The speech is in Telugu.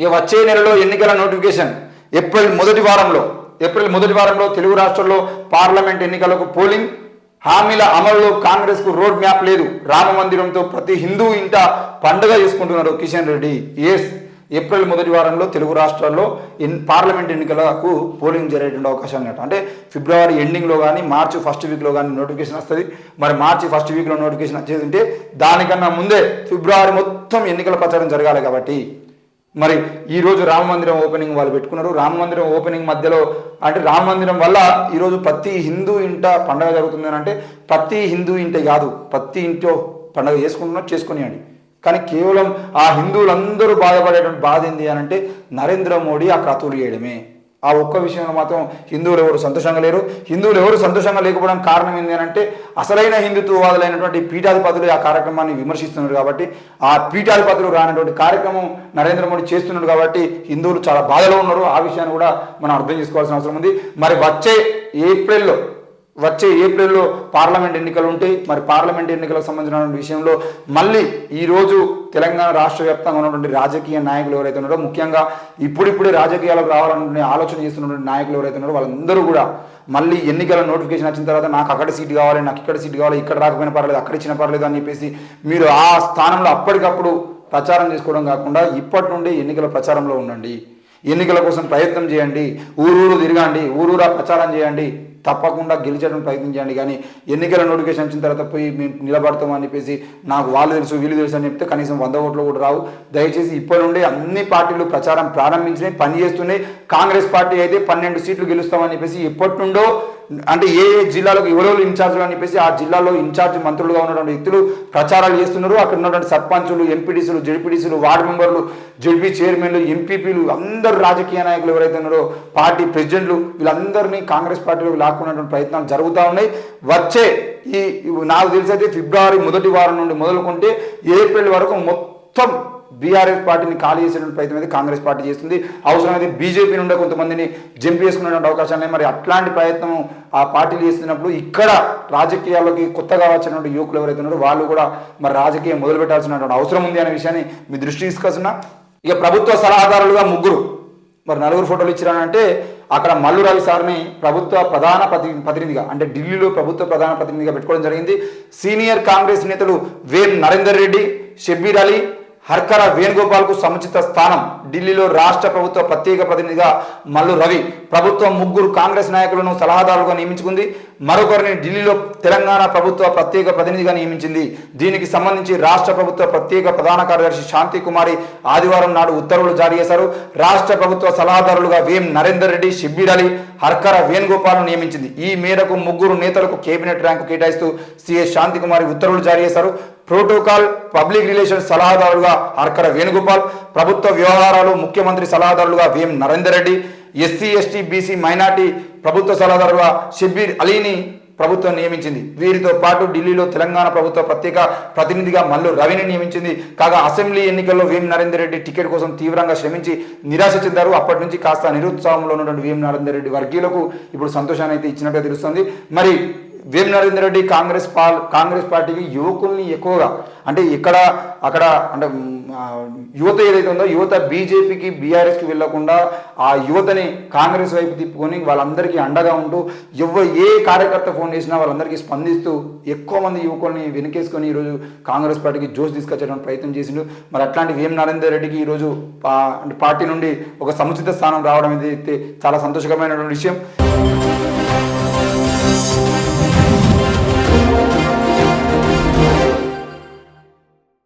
ఇక వచ్చే నెలలో ఎన్నికల నోటిఫికేషన్ ఏప్రిల్ మొదటి వారంలో ఏప్రిల్ మొదటి వారంలో తెలుగు రాష్ట్రాల్లో పార్లమెంట్ ఎన్నికలకు పోలింగ్ హామీల అమలులో కాంగ్రెస్కు రోడ్ మ్యాప్ లేదు. రామ మందిరంతో ప్రతి హిందూ ఇంట పండుగ చేసుకుంటున్నారు కిషన్ రెడ్డి. ఎస్ ఏప్రిల్ మొదటి వారంలో తెలుగు రాష్ట్రాల్లో ఎన్ పార్లమెంట్ ఎన్నికలకు పోలింగ్ జరిగేటువంటి అవకాశం ఉన్నట్టు అంటే ఫిబ్రవరి ఎండింగ్లో కానీ మార్చి ఫస్ట్ వీక్లో కానీ నోటిఫికేషన్ వస్తుంది. మరి మార్చి ఫస్ట్ వీక్లో నోటిఫికేషన్ వచ్చేది ఉంటే దానికన్నా ముందే ఫిబ్రవరి మొత్తం ఎన్నికల ప్రచారం జరగాలి కాబట్టి మరి ఈరోజు రామ మందిరం ఓపెనింగ్ వాళ్ళు పెట్టుకున్నారు. రామ మందిరం ఓపెనింగ్ మధ్యలో అంటే రామ మందిరం వల్ల ఈరోజు ప్రతి హిందూ ఇంట పండగ జరుగుతుంది అని అంటే ప్రతి హిందూ ఇంట కాదు ప్రతి ఇంట్లో పండగ చేసుకుంటున్నారు చేసుకునేయండి. కానీ కేవలం ఆ హిందువులందరూ బాధపడేటువంటి బాధ ఏంది అని అంటే నరేంద్ర మోడీ ఆ క్రతువులు చేయడమే. ఆ ఒక్క విషయంలో మాత్రం హిందువులు ఎవరు సంతోషంగా లేరు. హిందువులు ఎవరు సంతోషంగా లేకపోవడం కారణం ఏంటి అని అంటే అసలైన హిందుత్వవాదులైనటువంటి పీఠాధిపతులు ఆ కార్యక్రమాన్ని విమర్శిస్తున్నారు కాబట్టి ఆ పీఠాధిపతులు రానటువంటి కార్యక్రమం నరేంద్ర మోడీ చేస్తున్నాడు కాబట్టి హిందువులు చాలా బాధలో ఉన్నారు. ఆ విషయాన్ని కూడా మనం అర్థం చేసుకోవాల్సిన అవసరం ఉంది. మరి వచ్చే ఏప్రిల్లో వచ్చే ఏప్రిల్లో పార్లమెంట్ ఎన్నికలు ఉంటాయి. మరి పార్లమెంట్ ఎన్నికలకు సంబంధించిన విషయంలో మళ్ళీ ఈరోజు తెలంగాణ రాష్ట్ర వ్యాప్తంగా ఉన్నటువంటి రాజకీయ నాయకులు ఎవరైతే ఉన్నారో ముఖ్యంగా ఇప్పుడిప్పుడే రాజకీయాలకు రావాలనే ఆలోచన చేస్తున్నటువంటి నాయకులు ఎవరైతే ఉన్నారో వాళ్ళందరూ కూడా మళ్ళీ ఎన్నికల నోటిఫికేషన్ వచ్చిన తర్వాత నాకు అక్కడ సీట్ కావాలి నాకు ఇక్కడ సీట్ కావాలి ఇక్కడ రాకపోయినా పర్లేదు అక్కడ ఇచ్చిన పర్లేదు అని చెప్పేసి మీరు ఆ స్థానంలో అప్పటికప్పుడు ప్రచారం చేసుకోవడం కాకుండా ఇప్పటి నుండి ఎన్నికల ప్రచారంలో ఉండండి. ఎన్నికల కోసం ప్రయత్నం చేయండి. ఊరూరు తిరగండి. ఊరూరా ప్రచారం చేయండి. తప్పకుండా గెలిచడం ప్రయత్నం చేయండి. కానీ ఎన్నికల నోటిఫికేషన్ వచ్చిన తర్వాత పోయి మేము నిలబడతామని చెప్పేసి నాకు వాళ్ళు తెలుసు వీళ్ళు తెలుసు అని చెప్తే కనీసం వంద ఓట్లు కూడా రావు. దయచేసి ఇప్పటి నుండి అన్ని పార్టీలు ప్రచారం ప్రారంభించినాయి పని చేస్తున్నాయి కాంగ్రెస్ పార్టీ అయితే పన్నెండు సీట్లు గెలుస్తామని చెప్పేసి ఎప్పటి నుండో అంటే ఏ ఏ జిల్లాలకు ఎవరెవరు ఇన్ఛార్జులు అని చెప్పేసి ఆ జిల్లాలో ఇన్ఛార్జ్ మంత్రులుగా ఉన్నటువంటి వ్యక్తులు ప్రచారాలు చేస్తున్నారు. అక్కడ ఉన్నటువంటి సర్పంచులు ఎంపీడీసీలు జడ్పీడీసీలు వార్డు మెంబర్లు జడ్పీ చైర్మన్లు ఎంపీపీలు అందరు రాజకీయ నాయకులు ఎవరైతే ఉన్నారో పార్టీ ప్రెసిడెంట్లు వీళ్ళందరినీ కాంగ్రెస్ పార్టీలోకి లాక్కున్నటువంటి ప్రయత్నాలు జరుగుతూ ఉన్నాయి. వచ్చే ఈ నాకు తెలిసి అయితే ఫిబ్రవరి మొదటి వారం నుండి మొదలుకుంటే ఏప్రిల్ వరకు మొత్తం బీఆర్ఎస్ పార్టీని ఖాళీ చేసేటువంటి ప్రయత్నం అయితే కాంగ్రెస్ పార్టీ చేస్తుంది. అవసరమైతే బీజేపీ నుండి కొంతమందిని జంపేసుకునేటువంటి అవకాశాలు మరి అట్లాంటి ప్రయత్నం ఆ పార్టీలు చేస్తున్నప్పుడు ఇక్కడ రాజకీయాల్లోకి కొత్తగా వచ్చినటువంటి యువకులు ఎవరైతే ఉన్నారో వాళ్ళు కూడా మరి రాజకీయం మొదలు పెట్టాల్సినటువంటి అవసరం ఉంది అనే విషయాన్ని మీ దృష్టి తీసుకొస్తున్నా. ఇక ప్రభుత్వ సలహాదారులుగా ముగ్గురు మరి నలుగురు ఫోటోలు ఇచ్చిరానంటే అక్కడ మల్లు రవి సార్ని ప్రభుత్వ ప్రధాన ప్రతి ప్రతినిధిగా అంటే ఢిల్లీలో ప్రభుత్వ ప్రధాన ప్రతినిధిగా పెట్టుకోవడం జరిగింది. సీనియర్ కాంగ్రెస్ నేతలు వేం నరేందర్ రెడ్డి షబ్బీర్ అలీ హర్కర వేణుగోపాల్కు సముచిత స్థానం. ఢిల్లీలో రాష్ట్ర ప్రభుత్వ ప్రత్యేక ప్రతినిధిగా మల్లు రవి. ప్రభుత్వం ముగ్గురు కాంగ్రెస్ నాయకులను సలహాదారులుగా నియమించుకుంది. మరొకరిని ఢిల్లీలో తెలంగాణ ప్రభుత్వ ప్రత్యేక ప్రతినిధిగా నియమించింది. దీనికి సంబంధించి రాష్ట్ర ప్రభుత్వ ప్రత్యేక ప్రధాన కార్యదర్శి శాంతి కుమారి ఆదివారం నాడు ఉత్తర్వులు జారీ చేశారు. రాష్ట్ర ప్రభుత్వ సలహాదారులుగా వేం నరేందర్ రెడ్డి షిబ్బీర్ అలీ హర్కర వేణుగోపాల్ను నియమించింది. ఈ మేరకు ముగ్గురు నేతలకు కేబినెట్ ర్యాంకు కేటాయిస్తూ సిఎస్ శాంతి కుమారి ఉత్తర్వులు జారీ చేశారు. ప్రోటోకాల్ పబ్లిక్ రిలేషన్స్ సలహాదారులుగా అర్కర వేణుగోపాల్ ప్రభుత్వ వ్యవహారాలు ముఖ్యమంత్రి సలహాదారులుగా Vem Narender Reddy SC ST BC minority ప్రభుత్వ సలహాదారుగా షబ్బీర్ అలీని ప్రభుత్వం నియమించింది. వీరితో పాటు ఢిల్లీలో తెలంగాణ ప్రభుత్వ ప్రత్యేక ప్రతినిధిగా మల్లు రవిని నియమించింది. కాగా అసెంబ్లీ ఎన్నికల్లో వీఎం నరేందర్ రెడ్డి టికెట్ కోసం తీవ్రంగా శ్రమించి నిరాశ చెందారు. అప్పటి నుంచి కాస్త నిరుత్సాహంలో ఉన్నటువంటి వీఎం నరేందర్ రెడ్డి వర్గీయులకు ఇప్పుడు సంతోషాన్ని అయితే ఇచ్చినట్టుగా తెలుస్తుంది. మరి వేమి నరేందర్ రెడ్డి కాంగ్రెస్ పాల్ కాంగ్రెస్ పార్టీకి యువకుల్ని ఎక్కువగా అంటే ఇక్కడ అక్కడ అంటే యువత ఏదైతే ఉందో యువత బీజేపీకి బీఆర్ఎస్కి వెళ్ళకుండా ఆ యువతని కాంగ్రెస్ వైపు తిప్పుకొని వాళ్ళందరికీ అండగా ఉంటూ ఎవ ఏ కార్యకర్త ఫోన్ చేసినా వాళ్ళందరికీ స్పందిస్తూ ఎక్కువ మంది యువకుల్ని వెనకేసుకొని ఈరోజు కాంగ్రెస్ పార్టీకి జోష్ తీసుకొచ్చడానికి ప్రయత్నం చేసిండు. మరి అట్లాంటి వేం నరేందర్ రెడ్డికి ఈరోజు అంటే పార్టీ నుండి ఒక సముచిత స్థానం రావడం అయితే చాలా సంతోషకరమైనటువంటి విషయం.